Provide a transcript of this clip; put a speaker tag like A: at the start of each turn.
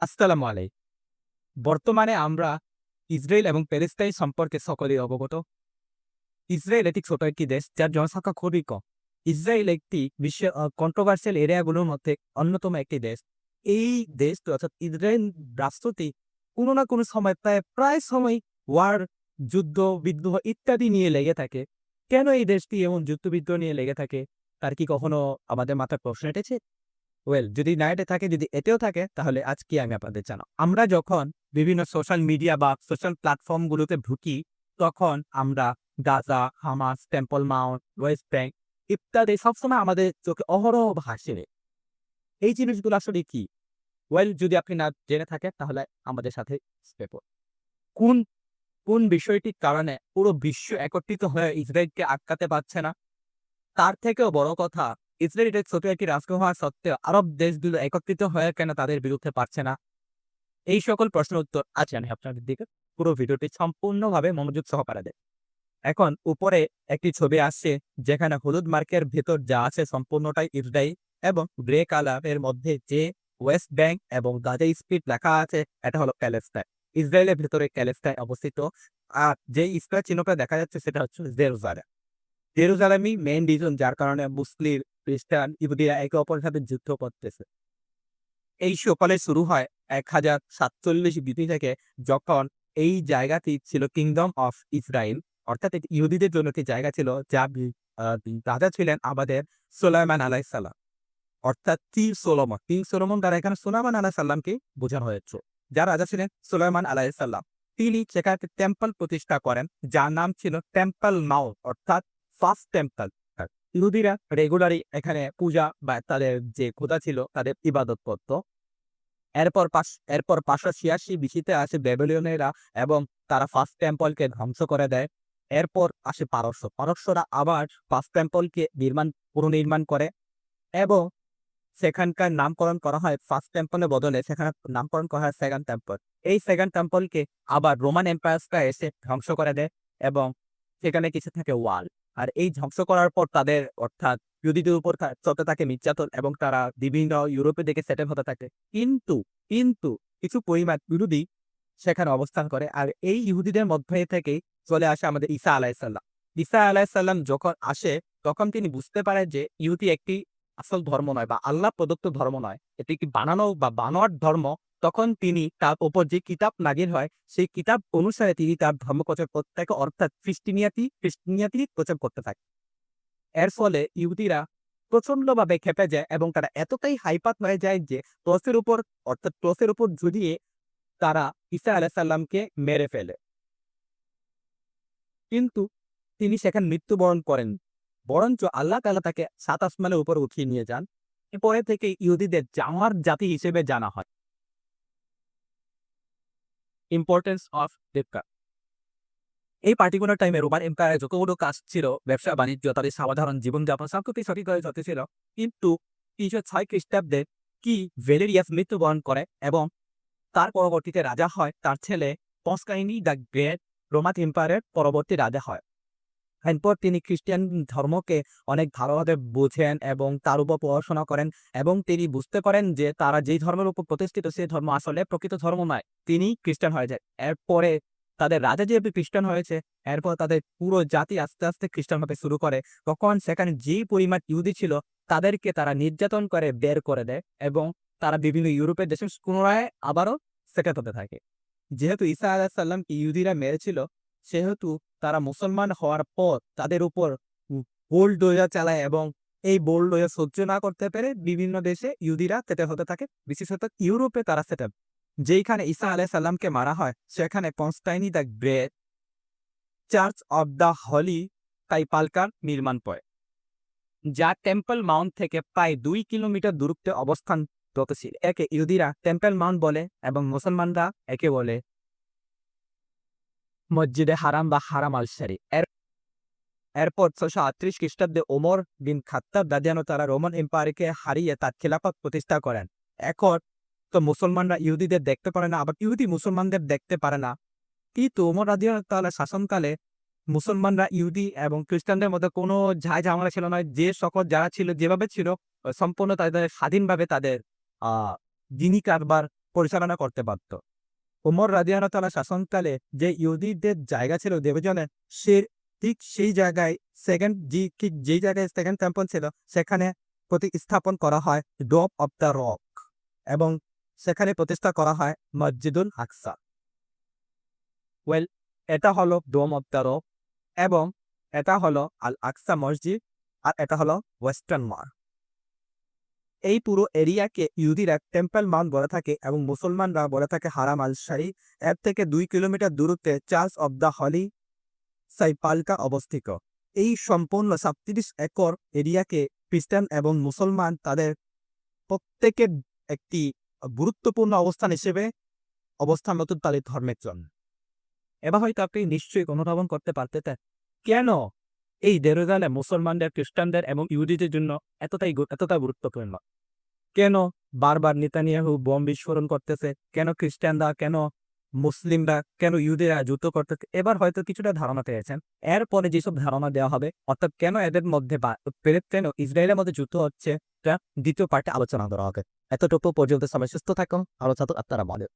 A: আসসালামু আলাইকুম। বর্তমানে আমরা ইসরায়েল এবং প্যালেস্টাইন সম্পর্কে সকলেই অবগত। ইসরায়েল একটি ছোট একটি দেশ যার জনসংখ্যা খুবই কম। ইসরায়েল একটি বিশ্বের কন্ট্রোভার্সিয়াল এরিয়াগুলোর মধ্যে অন্যতম একটি দেশ। এই দেশটি অর্থাৎ ইসরায়েল রাষ্ট্রটি কোনো না কোনো সময় প্রায় প্রায় সময় ওয়ার, যুদ্ধ, বিদ্রোহ ইত্যাদি নিয়ে লেগে থাকে। কেন এই দেশটি এমন যুদ্ধ-বিদ্রোহ নিয়ে লেগে থাকে? তার কি কখনো আমাদের মাথায় প্রশ্ন এঁটেছে? ওয়েল যদি না এঁটে থাকে, যদি এঁটেও থাকে তাহলে আজকে আমি আপনাদের জানাব। আমরা যখন বিভিন্ন সোশ্যাল মিডিয়া বা সোশ্যাল প্ল্যাটফর্ম গুলোতে ঢুকি, তখন আমরা Gaza, Hamas, Temple Mount, West Bank ইত্যাদি সবসময় আমাদের চোখে অহরহ ভাসে। এই জিনিসগুলো আসলে কি? ওয়েল যদি আপনি না জেনে থাকেন তাহলে আমাদের সাথে কোন, কোন বিষয়টির কারণে পুরো বিশ্ব একত্রিত হয়ে ইসরায়েলকে আটকাতে পারছে না? তার থেকেও বড় কথা ইসরায়েল এটা ছোট একটি রাষ্ট্র হওয়া সত্ত্বেও আরব দেশগুলো একত্রিত হয়ে কেন তাদের বিরুদ্ধে পারছে না? এই সকল প্রশ্নের উত্তর আজ আমি আপনাদের দিকে পুরো ভিডিওটি সম্পূর্ণভাবে মনোযোগ সহকারে দেন। এখন উপরে একটি ছবি আসছে যেখানে হলুদ মার্কের ভেতর যা আছে সম্পূর্ণটাই ইসরায়েল এবং গ্রে কালারের মধ্যে যে ওয়েস্ট ব্যাংক এবং গাজা স্ট্রিপ লেখা আছে এটা হলো প্যালেস্টাইন। ইসরায়েলের ভেতরে প্যালেস্টাইন অবস্থিত। আর যে স্কয়ার চিহ্নটা দেখা যাচ্ছে সেটা হচ্ছে জেরুজালেম। জেরুজালেমই মেইন রিজন যার কারণে মুসলিম, খ্রিস্টান, ইহুদিরা একে অপরের সাথে যুদ্ধ করতেছে। এই সকালে শুরু হয় 1047 বিধি থেকে যখন এই জায়গাটি ছিল কিংডম অফ ইসরায়েল অর্থাৎ ইহুদিদের জন্য একটি জায়গা ছিল যা রাজা ছিলেন আমাদের সোলাইমান আলাইহিস সালাম। অর্থাৎ তীর সোলোমন। কিং সোলোমন দ্বারা এখানে সুলাইমান আলাইহিস সালামকে বোঝানো হয়েছে। যার রাজা ছিলেন সুলাইমান আলাইহিস সালাম। তিনি সেখানে টেম্পল প্রতিষ্ঠা করেন যার নাম ছিল টেম্পল মাউন্ট অর্থাৎ ফার্স্ট টেম্পল। ইহুদিরা রেগুলারই এখানে পূজা বা তাদের যে খোদা ছিল তাদের ইবাদত করত। এরপর পাশ এরপর 586 বিসিতে আসে ব্যাবিলনীয়রা এবং তারা ফার্স্ট টেম্পলকে ধ্বংস করে দেয়। এরপর আসে পারস্য। পারস্যরা আবার ফার্স্ট টেম্পলকে নির্মাণ, পুনর্নির্মাণ করে এবং সেখানকার নামকরণ করা হয় ফার্স্ট টেম্পলের বদলে সেখানে নামকরণ করা হয় সেকেন্ড টেম্পল। এই সেকেন্ড টেম্পলকে আবার রোমান এম্পায়ার্সরা এসে ধ্বংস করে দেয় এবং সেখানে কিছু থাকে ওয়াল। আর এই ধ্বংস করার পর তাদের অর্থাৎ ইহুদিদের উপর চলতে থাকে নির্যাতন এবং তারা বিভিন্ন ইউরোপের দিকে সেটেল হতে থাকে। কিন্তু, কিন্তু কিছু পরিমাণ ইহুদি সেখানে অবস্থান করে। আর এই ইহুদিদের মধ্যে থেকে চলে আসে আমাদের ঈসা আলাহিসাল্লাম। ঈসা আলাহিসাল্লাম যখন আসে তখন তিনি বুঝতে পারেন যে ইহুদি একটি আসল ধর্ম নয় বা আল্লাহ প্রদত্ত ধর্ম নয়। এটি একটি বানানো বা বানোয়াট ধর্ম। তখন তিনি তার উপর যে কিতাব নাযিল হয়, সেই কিতাব অনুসারে তিনি তার ধর্ম প্রচার করতে থাকে অর্থাৎ খ্রিস্টিনিয়াতি খ্রিস্টিনিয়াতি প্রচার করতে থাকে। এর ফলে ইহুদিরা প্রচন্ডভাবে ক্ষেপে যায় এবং তারা এতটাই হাইপাত হয়ে যায় যে ক্রসের উপর, অর্থাৎ ক্রসের উপর ঝুলিয়ে তারা ঈসা আলাইহিস সালামকে মেরে ফেলে। কিন্তু তিনি সেখানে মৃত্যুবরণ করেন। বরঞ্চ আল্লাহ তাআলা তাকে সাত আসমানের উপর উঠিয়ে নিয়ে যান। এরপরে থেকে ইহুদিদের জামার জাতি হিসেবে জানা হয়। ইম্পোর্টেন্স অফ রিবকা এই পার্টিকুলার টাইমে রোমান এম্পায়ারের যতগুলো কাজ ছিল ব্যবসা-বাণিজ্য তাদের সাধারণ জীবনযাপন সবকিছুই সঠিকভাবে চলতেছিল। কিন্তু ৩০৬ খ্রিস্টাব্দে কি ভ্যালেরিয়াস মৃত্যুবরণ করে এবং তার পরবর্তীতে রাজা হয়, তার ছেলে কনস্টাইনি দ্য গ্রেট রোমান এম্পায়ারের পরবর্তী রাজা হয়। এরপর তিনি খ্রিস্টান ধর্মকে অনেক ভালোভাবে বোঝেন এবং তার উপর পড়াশোনা করেন এবং তিনি বুঝতে পারেন যে তারা যেই ধর্মের উপর প্রতিষ্ঠিত সেই ধর্ম আসলে প্রকৃত ধর্ম নয়। তিনি খ্রিস্টান হয়ে যায়। এরপরে তাদের রাজা যেহেতু খ্রিস্টান হয়েছে এরপর তাদের পুরো জাতি আস্তে, আস্তে খ্রিস্টান হতে শুরু করে। তখন সেখানে যেই পরিমাণ ইহুদি ছিল তাদেরকে তারা নির্যাতন করে বের করে দেয় এবং তারা বিভিন্ন ইউরোপের দেশে পুনরায় আবারও সেটা হতে থাকে। যেহেতু ঈসা আলাইহিস সালামকে ইহুদিরা মেরেছিল সেহেতু তারা মুসলমান হওয়ার পর তাদের উপর উ বুলডোজার চালায় এবং এই বুলডোজার সহ্য না করতে পেরে বিভিন্ন দেশে ইহুদিরা সেটেল হতে থাকে। বিশেষত ইউরোপে তারা সেটেল। যেইখানে ঈসা আলাইহিস সালামকে মারা হয়, সেখানে Constantine the Great Church of the Holy কাইপালকার নির্মাণ করে। যা টেম্পল মাউন্ট থেকে প্রায় দুই কিলোমিটার দূরত্বে অবস্থানরত ছিল। একে ইহুদিরা টেম্পল মাউন্ট বলে এবং মুসলমানরা একে বলে মসজিদে হারাম বা হারাম আল শরীফ। এর এরপর ৬৩৮ খ্রিস্টাব্দে ওমর বিন খাত্তাব দাদিয়ানো তারা রোমান এম্পায়ারকে হারিয়ে তার খিলাফত প্রতিষ্ঠা করেন। এখন তো মুসলমানরা ইহুদিদের দেখতে পারে না, আবার ইহুদি মুসলমানদের দেখতে পারে না। কিন্তু ওমর রাদিয়াল্লাহু তাআলার শাসনকালে মুসলমানরা ইহুদি এবং খ্রিস্টানদের মধ্যে কোনো ঝাই ঝামেলা ছিল না। যে সকল যারা ছিল, যেভাবে ছিল, সম্পূর্ণ তাদের স্বাধীনভাবে তাদের আ দিনী কারবার পরিচালনা করতে পারত উমর রাদিয়ানা তালা শাসনকালে যে ইহুদিদের জায়গা ছিল দেবজনে সে ঠিক সেই জায়গায় সেকেন্ড জি, ঠিক যেই জায়গায় সেকেন্ড টেম্পল ছিল, সেখানে প্রতিস্থাপন করা হয় ডোপ অব দ্য রক এবং সেখানে প্রতিষ্ঠা করা হয় মসজিদুল আকসা। ওয়েল এটা হলো ডোম অব দ্য রক এবং এটা হলো আল আকসা মসজিদ আর এটা হলো ওয়েস্টার্ন মার এই পুরো এরিয়াকে ইহুদিরা টেম্পল মাউন্ট বলে থাকে এবং মুসলমানরা বলে থাকে হারাম আল শারি এর থেকে দুই কিলোমিটার দূরত্বে Church of the Holy Sepulchre অবস্থিত। এই সম্পূর্ণ সাতত্রিশ একর এরিয়াকে খ্রিস্টান এবং মুসলমান তাদের প্রত্যেকের একটি গুরুত্বপূর্ণ অবস্থান হিসেবে অবস্থানরত তাদের ধর্মের জন্য। এবার হয়তো আপনি নিশ্চয়ই অনুধাবন করতে পারতেন কেন এই জেরুজালেম মুসলমানদের, খ্রিস্টানদের এবং ইহুদিদের জন্য এতটাই এতটা গুরুত্বপূর্ণ। কেন বারবার নেতানিয়াহু বোম বিস্ফোরণ করতেছে? কেন খ্রিস্টানরা? কেন মুসলিমরা? কেন ইহুদিরা যুদ্ধ করতে এবার হয়তো কিছুটা ধারণা পেয়েছেন। এরপরে যেসব ধারণা দেওয়া হবে, অর্থাৎ কেন এদের মধ্যে প্যালেস্টাইন ইসরায়েলের মধ্যে যুদ্ধ হচ্ছে দ্বিতীয় পার্টে আলোচনা করা হবে। এতটুকু পর্যন্ত সবাই সুস্থ থাকুন। আলোচনা আপনারা বলেন